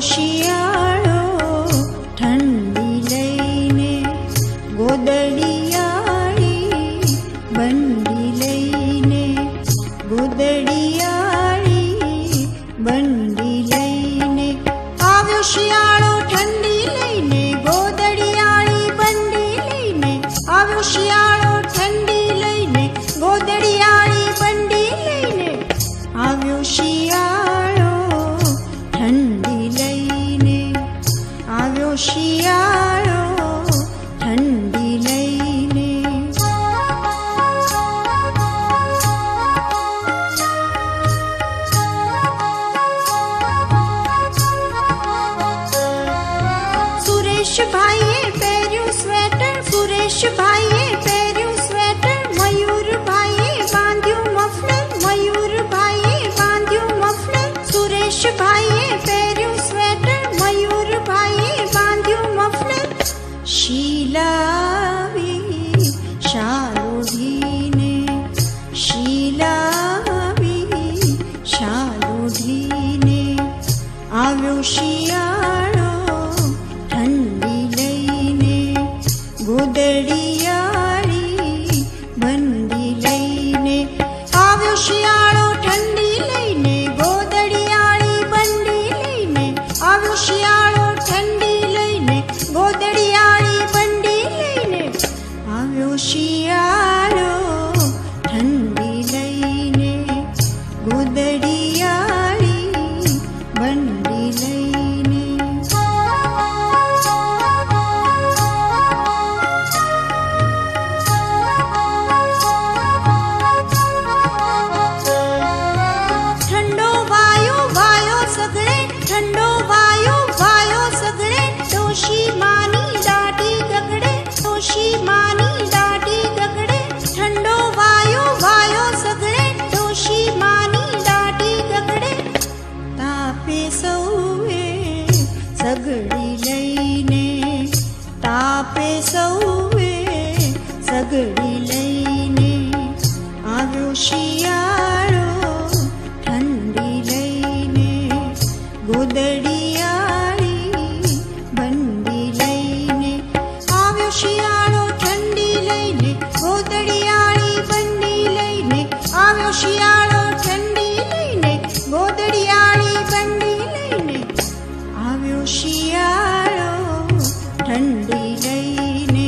શિયાળો ઠંડી લઈને ગોદડિયાળી બંડી લઈને ગોદડિયાળી બંડી લઈને આવ્યો શિયાળો ઠંડી લઈને ગોદડિયાળી બંડી લઈને આવ્યો શિયાળો ઠંડી લઈને ગોદડિયાળી બંડી લઈને આવ્યો શિયાળો સુરેશભાઈએ પહેર્યું સ્વેટર સુરેશભાઈએ પહેર્યું સ્વેટર મયુરભાઈએ બાંધ્યું મફલર મયુરભાઈએ બાંધ્યું મફલર સુરેશભાઈએ પહેર્યું આવ્યો શિયાળો ઠંડી લઈને ગોદડિયાળી બંડી લઈને આવ્યો શિયાળો. તાપે સૌએ સગડી લઈને, તાપે સૌએ સગડી લઈને, આવ્યો શિયાળો ઠંડી લઈને ગોદડિયાળી બંડી લઈને, આવ્યો શિયાળો ઠંડી લઈને ગોદડિયાળી બંડી લઈને, આવ્યો શિયાળો આવ્યો શિયાળો ઠંડી લઈને